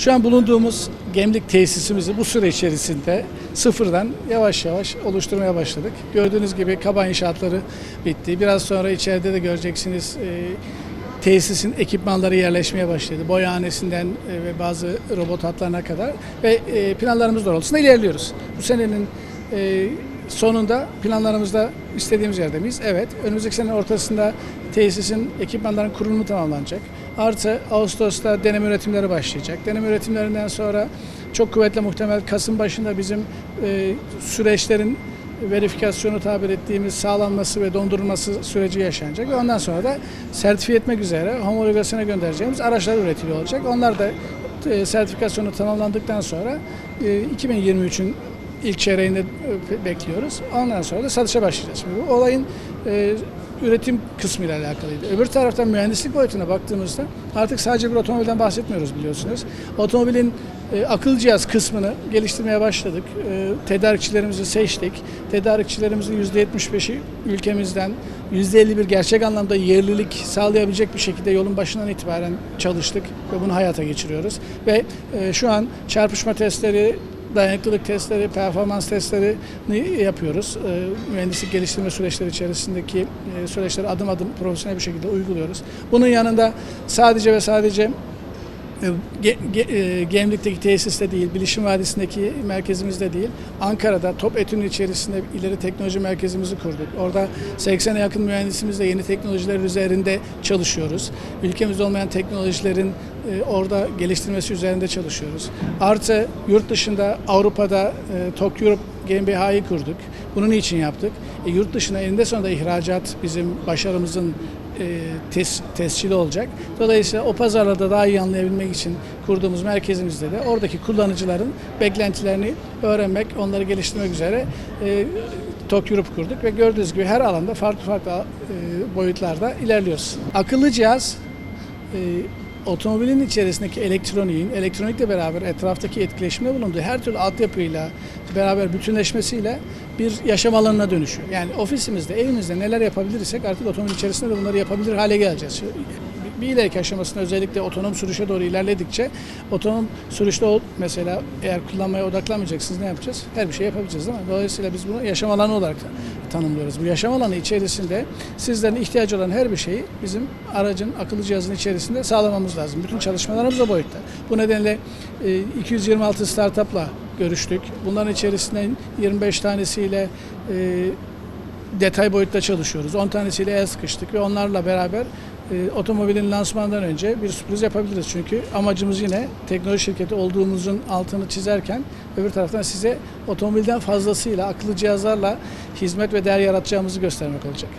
Şu an bulunduğumuz gemlik tesisimizi bu süre içerisinde sıfırdan yavaş yavaş oluşturmaya başladık. Gördüğünüz gibi kaba inşaatları bitti. Biraz sonra içeride de göreceksiniz e, tesisin ekipmanları yerleşmeye başladı. Boyahanesinden e, ve bazı robot hatlarına kadar ve e, planlarımız doğrultusunda ilerliyoruz. Bu senenin e, sonunda planlarımızda istediğimiz yerde miyiz? Evet. Önümüzdeki sene ortasında tesisin ekipmanların kurulumu tamamlanacak. Artı Ağustos'ta deneme üretimleri başlayacak. Deneme üretimlerinden sonra çok kuvvetle muhtemel Kasım başında bizim e, süreçlerin verifikasyonu tabir ettiğimiz sağlanması ve dondurulması süreci yaşanacak ondan sonra da sertifiye etmek üzere homologasyona göndereceğimiz araçlar üretiliyor olacak. Onlar da e, sertifikasyonu tamamlandıktan sonra e, 2023'ün ilk çeyreğinde e, bekliyoruz. Ondan sonra da satışa başlayacağız. Bu olayın e, üretim kısmıyla alakalıydı. Öbür taraftan mühendislik boyutuna baktığımızda artık sadece bir otomobilden bahsetmiyoruz biliyorsunuz. Otomobilin e, akıl cihaz kısmını geliştirmeye başladık. E, tedarikçilerimizi seçtik. Tedarikçilerimizin %75'i ülkemizden, %51 gerçek anlamda yerlilik sağlayabilecek bir şekilde yolun başından itibaren çalıştık ve bunu hayata geçiriyoruz. Ve e, şu an çarpışma testleri, dayanıklılık testleri, performans testlerini yapıyoruz. E, mühendislik geliştirme süreçleri içerisindeki e, süreçleri adım adım profesyonel bir şekilde uyguluyoruz. Bunun yanında sadece ve sadece Ge- Ge- e, Gemlik'teki tesiste değil, Bilişim Vadisi'ndeki merkezimizde değil, Ankara'da Top Etü'nün içerisinde ileri teknoloji merkezimizi kurduk. Orada 80'e yakın mühendisimizle yeni teknolojiler üzerinde çalışıyoruz. Ülkemizde olmayan teknolojilerin e, orada geliştirmesi üzerinde çalışıyoruz. Artı yurt dışında Avrupa'da e, Tok Europe GmbH'yi kurduk. Bunun için yaptık. E, yurt dışına eninde sonunda ihracat bizim başarımızın tes, tescili olacak. Dolayısıyla o pazarlarda daha iyi anlayabilmek için kurduğumuz merkezimizde de oradaki kullanıcıların beklentilerini öğrenmek, onları geliştirmek üzere e, Tok Europe kurduk ve gördüğünüz gibi her alanda farklı farklı e, boyutlarda ilerliyoruz. Akıllı cihaz e, otomobilin içerisindeki elektroniğin, elektronikle beraber etraftaki etkileşimde bulunduğu her türlü altyapıyla beraber bütünleşmesiyle bir yaşam alanına dönüşüyor. Yani ofisimizde, evimizde neler yapabilirsek artık otomobil içerisinde de bunları yapabilir hale geleceğiz. Bir ileriki aşamasında özellikle otonom sürüşe doğru ilerledikçe otonom sürüşte mesela eğer kullanmaya odaklanmayacaksınız ne yapacağız? Her bir şey yapabileceğiz değil mi? Dolayısıyla biz bunu yaşam alanı olarak tanımlıyoruz. Bu yaşam alanı içerisinde sizlerin ihtiyacı olan her bir şeyi bizim aracın, akıllı cihazın içerisinde sağlamamız lazım. Bütün çalışmalarımız o boyutta. Bu nedenle e, 226 startupla görüştük. Bunların içerisinden 25 tanesiyle e, detay boyutta çalışıyoruz. 10 tanesiyle el sıkıştık ve onlarla beraber e, otomobilin lansmanından önce bir sürpriz yapabiliriz. Çünkü amacımız yine teknoloji şirketi olduğumuzun altını çizerken öbür taraftan size otomobilden fazlasıyla akıllı cihazlarla hizmet ve değer yaratacağımızı göstermek olacak.